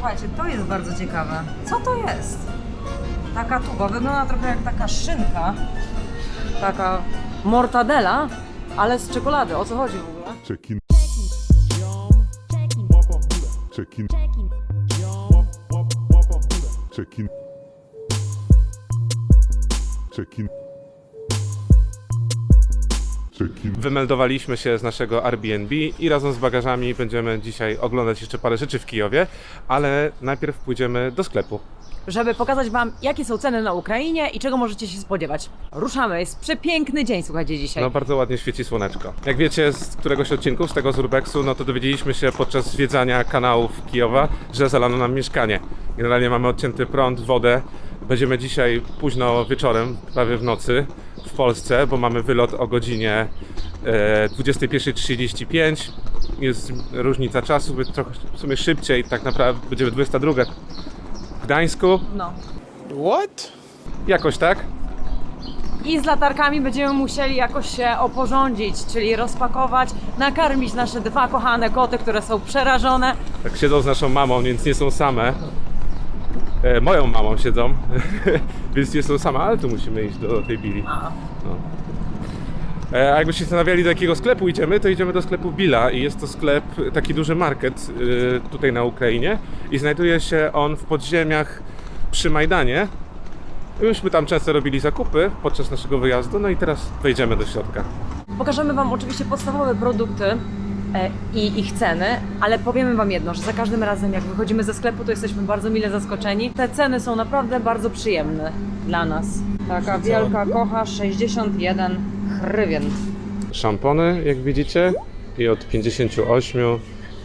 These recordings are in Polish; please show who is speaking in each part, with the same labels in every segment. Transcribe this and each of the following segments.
Speaker 1: Słuchajcie, to jest bardzo ciekawe. Co to jest? Taka tuba, wygląda trochę jak taka szynka. Taka mortadela, ale z czekolady. O co chodzi w ogóle?
Speaker 2: Check-in. Check-in. Check-in. Check-in.
Speaker 3: Wymeldowaliśmy się z naszego Airbnb i razem z bagażami będziemy dzisiaj oglądać jeszcze parę rzeczy w Kijowie, ale najpierw pójdziemy do sklepu.
Speaker 1: Żeby pokazać Wam, jakie są ceny na Ukrainie i czego możecie się spodziewać. Ruszamy, jest przepiękny dzień, słuchajcie, dzisiaj.
Speaker 3: No bardzo ładnie świeci słoneczko. Jak wiecie z któregoś odcinku, z tego z Urbexu, no to dowiedzieliśmy się podczas zwiedzania kanałów Kijowa, że zalano nam mieszkanie. Generalnie mamy odcięty prąd, wodę. Będziemy dzisiaj późno wieczorem, prawie w nocy w Polsce, bo mamy wylot o godzinie e, 21.35. Jest różnica czasu, by trochę w sumie szybciej, tak naprawdę będziemy 22 w Gdańsku.
Speaker 1: No.
Speaker 4: What?
Speaker 3: Jakoś tak.
Speaker 1: I z latarkami będziemy musieli jakoś się oporządzić, czyli rozpakować, nakarmić nasze dwa kochane koty, które są przerażone.
Speaker 3: Tak siedzą z naszą mamą, więc nie są same. E, moją mamą siedzą, więc nie są same, ale tu musimy iść do tej Billy.
Speaker 1: A.
Speaker 3: No. E, a jakbyście się zastanawiali, do jakiego sklepu idziemy, to idziemy do sklepu Billa i jest to sklep, taki duży market y, tutaj na Ukrainie i znajduje się on w podziemiach przy Majdanie. Myśmy tam często robili zakupy podczas naszego wyjazdu, no i teraz wejdziemy do środka.
Speaker 1: Pokażemy Wam oczywiście podstawowe produkty i ich ceny, ale powiemy Wam jedno, że za każdym razem jak wychodzimy ze sklepu, to jesteśmy bardzo mile zaskoczeni. Te ceny są naprawdę bardzo przyjemne dla nas. Taka wielka kocha 61 hrywien.
Speaker 3: Szampony, jak widzicie, i od 58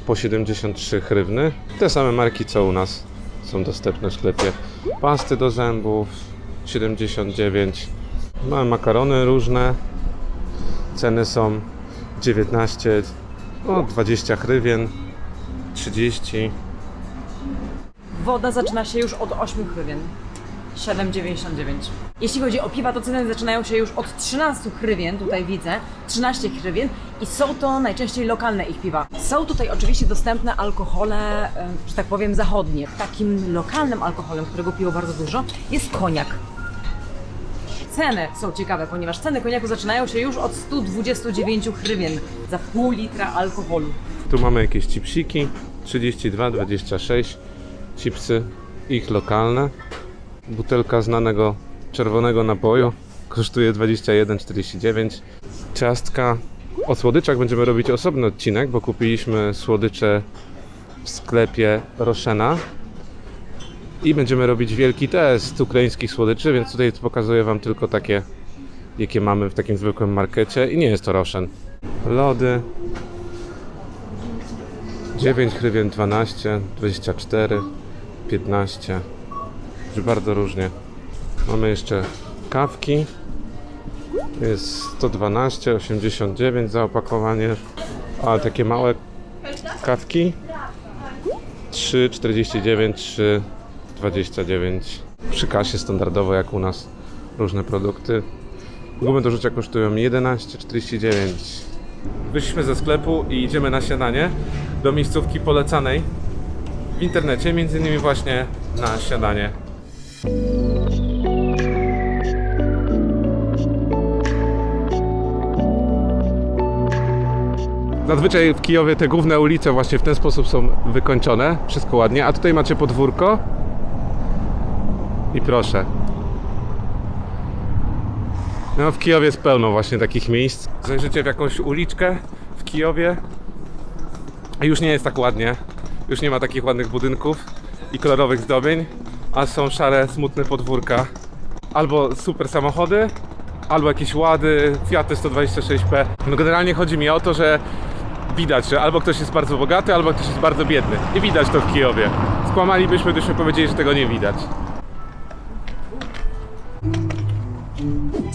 Speaker 3: po 73 hrywny. Te same marki, co u nas są dostępne w sklepie. Pasty do zębów 79. Mamy makarony różne. Ceny są 19, no 20 hrywien, 30.
Speaker 1: Woda zaczyna się już od 8 hrywien. 7,99. Jeśli chodzi o piwa, to ceny zaczynają się już od 13 hrywien, tutaj widzę, 13 hrywien i są to najczęściej lokalne ich piwa. Są tutaj oczywiście dostępne alkohole, że tak powiem, zachodnie. Takim lokalnym alkoholem, którego piło bardzo dużo, jest koniak. Ceny są ciekawe, ponieważ ceny koniaku zaczynają się już od 129 hrywien za pół litra alkoholu.
Speaker 3: Tu mamy jakieś chipsiki 32, 26 chipsy, ich lokalne. Butelka znanego czerwonego napoju kosztuje 21,49. Ciastka. O słodyczach będziemy robić osobny odcinek, bo kupiliśmy słodycze w sklepie Roszena. I będziemy robić wielki test ukraińskich słodyczy, więc tutaj pokazuję Wam tylko takie, jakie mamy w takim zwykłym markecie. I nie jest to Roszen. Lody, 9 hrywien 12, 24, 15. Już bardzo różnie. Mamy jeszcze kawki. Jest 112, 89 za opakowanie. A takie małe kawki 3,49, 3,29. Przy kasie standardowo jak u nas różne produkty. Gumy do rzucia kosztują 11,49. Wyszliśmy ze sklepu i idziemy na śniadanie do miejscówki polecanej w internecie, między innymi właśnie na śniadanie. Zazwyczaj w Kijowie te główne ulice właśnie w ten sposób są wykończone, wszystko ładnie, a tutaj macie podwórko i proszę. No w Kijowie jest pełno właśnie takich miejsc. Zajrzycie w jakąś uliczkę w Kijowie i już nie jest tak ładnie. Już nie ma takich ładnych budynków i kolorowych zdobień, a są szare, smutne podwórka. Albo super samochody, albo jakieś łady, Fiaty 126P. No generalnie chodzi mi o to, że widać, że albo ktoś jest bardzo bogaty, albo ktoś jest bardzo biedny. I widać to w Kijowie. Skłamalibyśmy, gdybyśmy powiedzieli, że tego nie widać.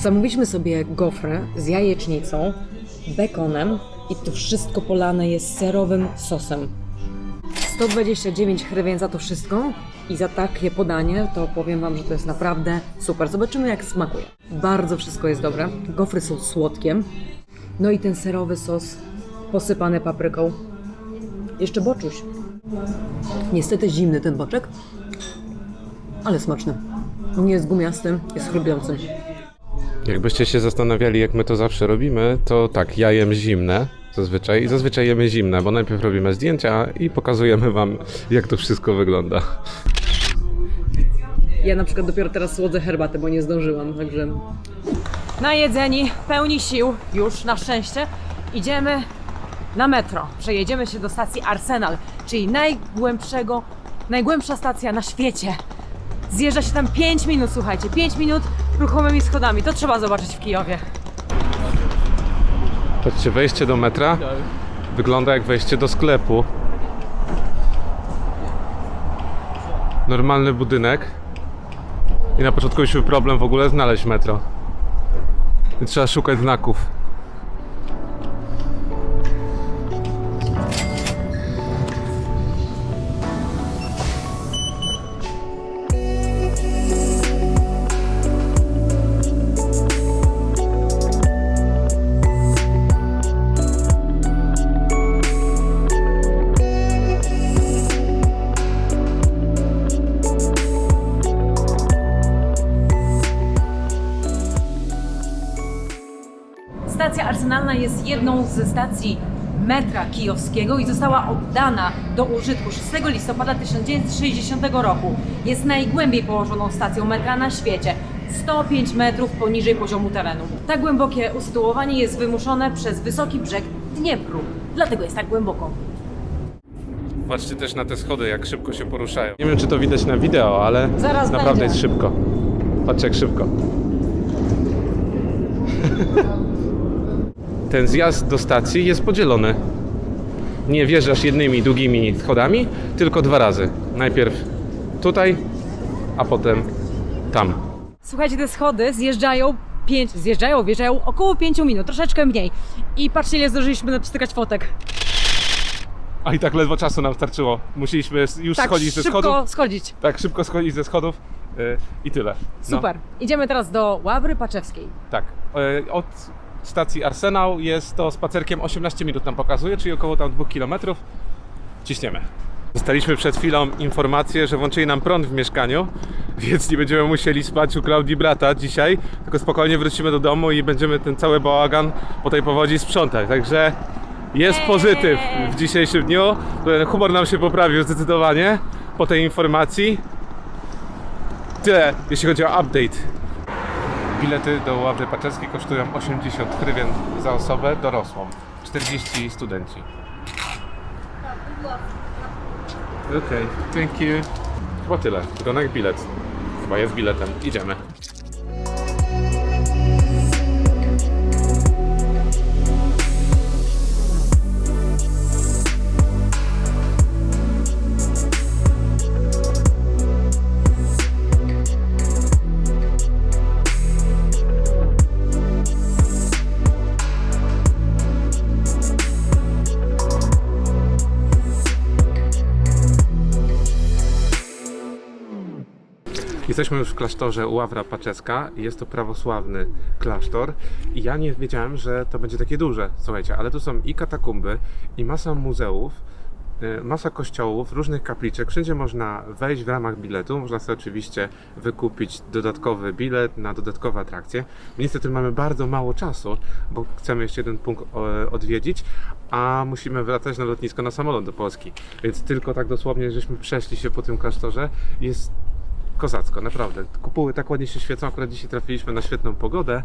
Speaker 1: Zamówiliśmy sobie gofry z jajecznicą, bekonem i to wszystko polane jest serowym sosem. 129 hrywien za to wszystko i za takie podanie to powiem Wam, że to jest naprawdę super. Zobaczymy jak smakuje. Bardzo wszystko jest dobre. Gofry są słodkie. No i ten serowy sos posypany papryką. Jeszcze boczuś. Niestety zimny ten boczek, ale smaczny. Nie jest gumiasty, jest chrupiący.
Speaker 3: Jakbyście się zastanawiali, jak my to zawsze robimy, to tak, ja jem zimne zazwyczaj i zazwyczaj jemy zimne, bo najpierw robimy zdjęcia i pokazujemy wam, jak to wszystko wygląda.
Speaker 1: Ja na przykład dopiero teraz słodzę herbatę, bo nie zdążyłam, także... Najedzeni, pełni sił, już na szczęście, idziemy na metro. Przejedziemy się do stacji Arsenal, czyli najgłębszego, najgłębsza stacja na świecie. Zjeżdża się tam 5 minut, słuchajcie, 5 minut ruchomymi schodami. To trzeba zobaczyć w Kijowie.
Speaker 3: Patrzcie, wejście do metra wygląda jak wejście do sklepu. Normalny budynek. I na początku mieliśmy problem w ogóle znaleźć metro. I trzeba szukać znaków.
Speaker 1: Stacja Arsenalna jest jedną ze stacji metra kijowskiego i została oddana do użytku 6 listopada 1960 roku. Jest najgłębiej położoną stacją metra na świecie. 105 metrów poniżej poziomu terenu. Tak głębokie usytuowanie jest wymuszone przez wysoki brzeg Dniepru. Dlatego jest tak głęboko.
Speaker 3: Patrzcie też na te schody, jak szybko się poruszają. Nie wiem, czy to widać na wideo, ale
Speaker 1: Zaraz
Speaker 3: naprawdę
Speaker 1: będzie.
Speaker 3: jest szybko. Patrzcie, jak szybko. Ten zjazd do stacji jest podzielony. Nie wjeżdżasz jednymi długimi schodami, tylko dwa razy. Najpierw tutaj, a potem tam.
Speaker 1: Słuchajcie, te schody zjeżdżają 5, zjeżdżają, wjeżdżają około 5 minut, troszeczkę mniej. I patrzcie, ile zdążyliśmy napstykać fotek.
Speaker 3: A i tak ledwo czasu nam starczyło. Musieliśmy już
Speaker 1: Tak,
Speaker 3: schodzić ze
Speaker 1: szybko
Speaker 3: schodów.
Speaker 1: schodzić.
Speaker 3: Tak, szybko schodzić ze schodów yy, i tyle. No.
Speaker 1: Super. Idziemy teraz do Ławry Paczewskiej.
Speaker 3: Tak. E, Od stacji Arsenał jest to spacerkiem 18 minut nam pokazuje, czyli około tam 2 km. Ciśniemy. Dostaliśmy przed chwilą informację, że włączyli nam prąd w mieszkaniu, więc nie będziemy musieli spać u Klaudii brata dzisiaj, tylko spokojnie wrócimy do domu i będziemy ten cały bałagan po tej powodzi sprzątać. Także jest pozytyw w dzisiejszym dniu. Humor nam się poprawił zdecydowanie po tej informacji. Tyle, jeśli chodzi o update. Bilety do Ławry Paczewskiej kosztują 80 hrywien za osobę dorosłą. 40 studenci. Okej, thank you. Chyba tyle. Jak bilet. Chyba jest biletem. Idziemy. Jesteśmy już w klasztorze Ławra Paczewska i jest to prawosławny klasztor. I ja nie wiedziałem, że to będzie takie duże, słuchajcie, ale tu są i katakumby, i masa muzeów, y, masa kościołów, różnych kapliczek, wszędzie można wejść w ramach biletu, można sobie oczywiście wykupić dodatkowy bilet na dodatkowe atrakcje. Niestety mamy bardzo mało czasu, bo chcemy jeszcze jeden punkt odwiedzić, a musimy wracać na lotnisko na samolot do Polski, więc tylko tak dosłownie, żeśmy przeszli się po tym klasztorze, jest kozacko, naprawdę. Kupuły tak ładnie się świecą, akurat dzisiaj trafiliśmy na świetną pogodę,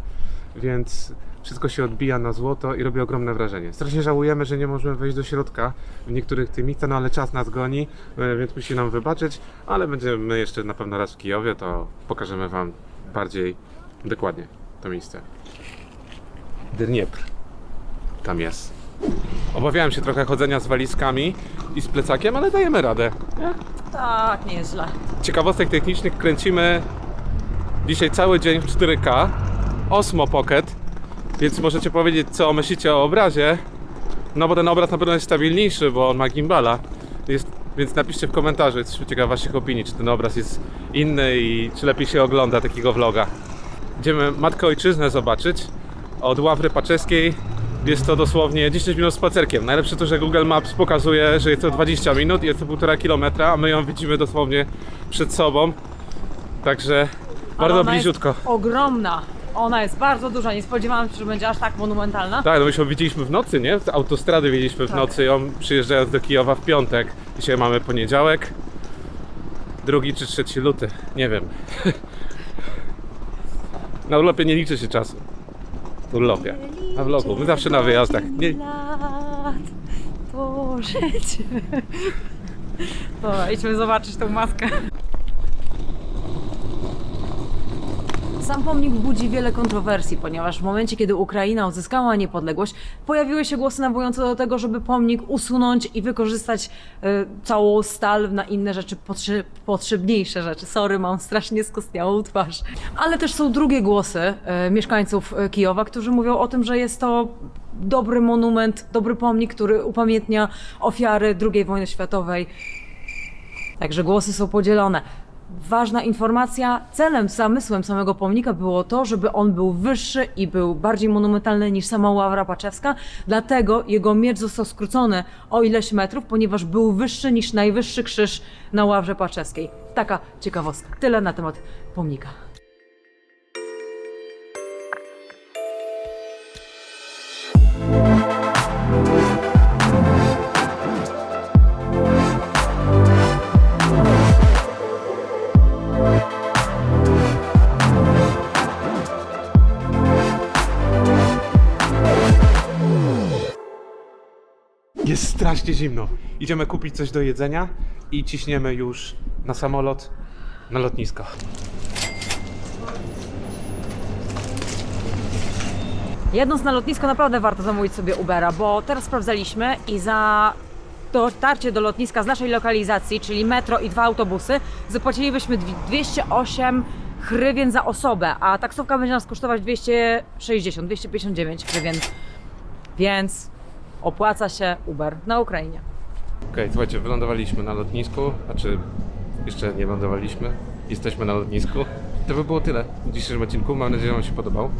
Speaker 3: więc wszystko się odbija na złoto i robi ogromne wrażenie. Strasznie żałujemy, że nie możemy wejść do środka w niektórych tych miejscach, no ale czas nas goni, e, więc musi nam wybaczyć, ale będziemy jeszcze na pewno raz w Kijowie, to pokażemy Wam bardziej dokładnie to miejsce. Dniepr. Tam jest. Obawiałem się trochę chodzenia z walizkami i z plecakiem, ale dajemy radę.
Speaker 1: Tak, nie jest źle.
Speaker 3: ciekawostek technicznych kręcimy dzisiaj cały dzień w 4K Osmo Pocket, więc możecie powiedzieć co myślicie o obrazie. No bo ten obraz na pewno jest stabilniejszy, bo on ma gimbala. Jest, więc napiszcie w komentarzu, jesteśmy ciekawi waszych opinii, czy ten obraz jest inny i czy lepiej się ogląda takiego vloga. Idziemy Matkę Ojczyznę zobaczyć od Ławry Paczewskiej jest to dosłownie 10 minut spacerkiem. Najlepsze to, że Google Maps pokazuje, że jest to 20 minut, jest to 1,5 kilometra, a my ją widzimy dosłownie przed sobą. Także bardzo
Speaker 1: ona
Speaker 3: bliziutko.
Speaker 1: Jest ogromna. Ona jest bardzo duża. Nie spodziewałam się, że będzie aż tak monumentalna.
Speaker 3: Tak, no my się widzieliśmy w nocy, nie? Z autostrady widzieliśmy w
Speaker 1: Tak.
Speaker 3: nocy ją przyjeżdżając do Kijowa w piątek. Dzisiaj mamy poniedziałek. Drugi czy trzeci luty, nie wiem. Na urlopie nie liczy się czasu. W urlopie. Na vlogu. My zawsze na wyjazdach. Nie.
Speaker 1: Dobra, idźmy zobaczyć tą maskę. Sam pomnik budzi wiele kontrowersji, ponieważ w momencie, kiedy Ukraina uzyskała niepodległość, pojawiły się głosy nawołujące do tego, żeby pomnik usunąć i wykorzystać y, całą stal na inne rzeczy, potrze- potrzebniejsze rzeczy. Sorry, mam strasznie skostniałą twarz. Ale też są drugie głosy y, mieszkańców y, Kijowa, którzy mówią o tym, że jest to dobry monument, dobry pomnik, który upamiętnia ofiary II wojny światowej. Także głosy są podzielone. Ważna informacja, celem, zamysłem samego pomnika było to, żeby on był wyższy i był bardziej monumentalny niż sama Ławra Paczewska, dlatego jego miecz został skrócony o ileś metrów, ponieważ był wyższy niż najwyższy krzyż na Ławrze Paczewskiej. Taka ciekawostka. Tyle na temat pomnika.
Speaker 3: Jest strasznie zimno. Idziemy kupić coś do jedzenia i ciśniemy już na samolot na lotnisko.
Speaker 1: Jedząc na lotnisko naprawdę warto zamówić sobie Ubera, bo teraz sprawdzaliśmy i za dotarcie do lotniska z naszej lokalizacji, czyli metro i dwa autobusy, zapłacilibyśmy dwi- 208 hrywien za osobę, a taksówka będzie nas kosztować 260, 259 hrywien. Więc opłaca się Uber na Ukrainie.
Speaker 3: Okej, słuchajcie, wylądowaliśmy na lotnisku, znaczy jeszcze nie lądowaliśmy, jesteśmy na lotnisku. To by było tyle w dzisiejszym odcinku, mam nadzieję, że Wam się podobał.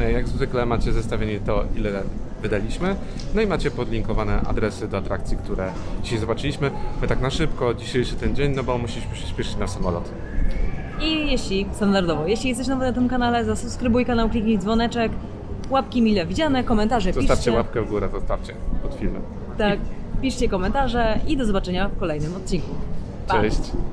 Speaker 3: E, Jak zwykle macie zestawienie to, ile wydaliśmy, no i macie podlinkowane adresy do atrakcji, które dzisiaj zobaczyliśmy. My tak na szybko, dzisiejszy ten dzień, no bo musieliśmy się na samolot.
Speaker 1: I jeśli, standardowo, jeśli jesteś nowy na tym kanale, zasubskrybuj kanał, kliknij dzwoneczek, łapki mile widziane, komentarze
Speaker 3: Zostawcie
Speaker 1: piszcie.
Speaker 3: łapkę w górę, zostawcie pod filmem.
Speaker 1: Tak, piszcie komentarze i do zobaczenia w kolejnym odcinku. Pa.
Speaker 3: Cześć!